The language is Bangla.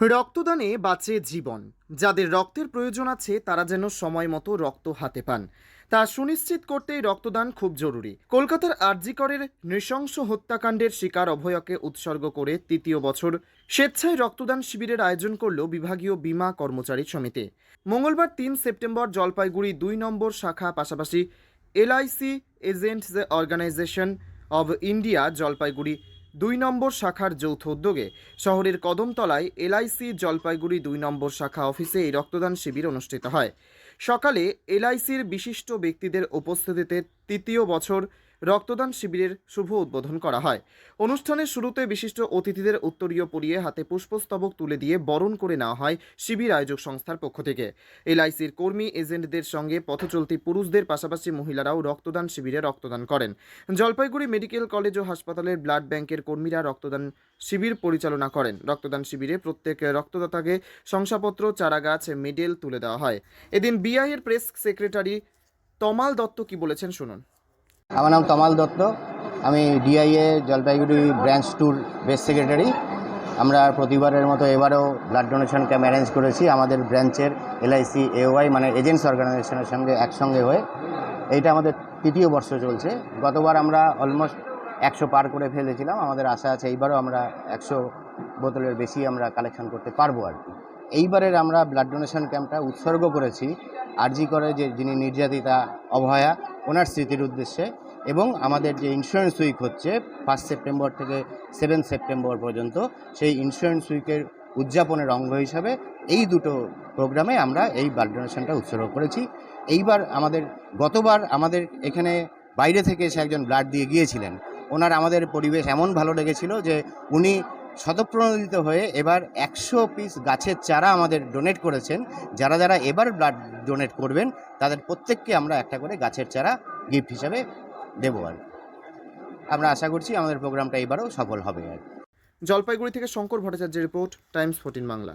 রক্তদানে বাঁচে জীবন। যাদের রক্তের প্রয়োজন আছে, তারা যেন সময় মতো রক্ত হাতে পান। তা সুনিশ্চিত করতেই রক্তদান খুব জরুরি। কলকাতার আরজিকরের নৃশংস হত্যাকাণ্ডের শিকার অভয়কে উৎসর্গ করে তৃতীয় বছর স্বেচ্ছায় রক্তদান শিবিরের আয়োজন করল বিভাগীয় বীমা কর্মচারী সমিতি। মঙ্গলবার তিন সেপ্টেম্বর জলপাইগুড়ি দুই নম্বর শাখা পাশাপাশি LIC agents organisation of India Jalpaiguri দুই নম্বর শাখার যৌথ উদ্যোগে শহরের কদমতলায় এলআইসি জলপাইগুড়ি দুই নম্বর শাখা অফিসে এই রক্তদান শিবির অনুষ্ঠিত হয়। সকালে এলআইসির বিশিষ্ট ব্যক্তিদের উপস্থিতিতে তৃতীয় বছর রক্তদান শিবিরের শুভ উদ্বোধন করা হয়। অনুষ্ঠানের শুরুতে বিশিষ্ট অতিথিদের উত্তরীয় পরিয়ে হাতে পুষ্পস্তবক তুলে দিয়ে বরণ করে নেওয়া হয় শিবির আয়োজক সংস্থার পক্ষ থেকে। এলআইসির কর্মী এজেন্টদের সঙ্গে পথচলতি পুরুষদের পাশাপাশি মহিলারাও রক্তদান শিবিরে রক্তদান করেন। জলপাইগুড়ি মেডিকেল কলেজ ও হাসপাতালের ব্লাড ব্যাংকের কর্মীরা রক্তদান শিবির পরিচালনা করেন। রক্তদান শিবিরে প্রত্যেক রক্তদাতাকে শংসাপত্র, চারাগাছ, মেডেল তুলে দেওয়া হয়। এদিন বিআইয়ের প্রেস সেক্রেটারি তমাল দত্ত কি বলেছেন শুনুন। আমার নাম তমাল দত্ত। আমি DIA Jalpaiguri branch tour base secretary. আমরা প্রতিবারের মতো এবারও ব্লাড ডোনেশন ক্যাম্প অ্যারেঞ্জ করেছি আমাদের ব্রাঞ্চের এলআইসি এওয়াই মানে এজেন্টস অর্গানাইজেশনের সঙ্গে একসঙ্গে হয়ে। এইটা আমাদের তৃতীয় বর্ষ চলছে। গতবার আমরা অলমোস্ট একশো পার করে ফেলেছিলাম। আমাদের আশা আছে এইবারও আমরা একশো বোতলের বেশি আমরা কালেকশন করতে পারব আর কি। এইবারের আমরা ব্লাড ডোনেশন ক্যাম্পটা উৎসর্গ করেছি আরজি করে যে যিনি নির্যাতিতা অভয়া ওনার স্মৃতির উদ্দেশ্যে এবং আমাদের যে ইন্স্যুরেন্স উইক হচ্ছে ফার্স্ট সেপ্টেম্বর থেকে সেভেন সেপ্টেম্বর পর্যন্ত, সেই ইন্স্যুরেন্স উইকের উদযাপনের অঙ্গ হিসাবে এই দুটো প্রোগ্রামে আমরা এই ব্লাড ডোনেশনটা উৎসর্গ করেছি। এইবার আমাদের, গতবার আমাদের এখানে বাইরে থেকে এসে একজন ব্লাড দিয়ে গিয়েছিলেন। ওনার আমাদের পরিবেশ এমন ভালো লেগেছিল যে উনি স্বতঃপ্রণোদিত হয়ে এবার একশো পিস গাছের চারা আমাদের ডোনেট করেছেন। যারা যারা এবার ব্লাড ডোনেট করবেন, তাদের প্রত্যেককে আমরা একটা করে গাছের চারা গিফট হিসাবে দেবো আর আমরা আশা করছি আমাদের প্রোগ্রামটা এবারও সফল হবে আর। জলপাইগুড়ি থেকে শঙ্কর ভট্টাচার্যের রিপোর্ট টাইমস ফোর্টিন বাংলা।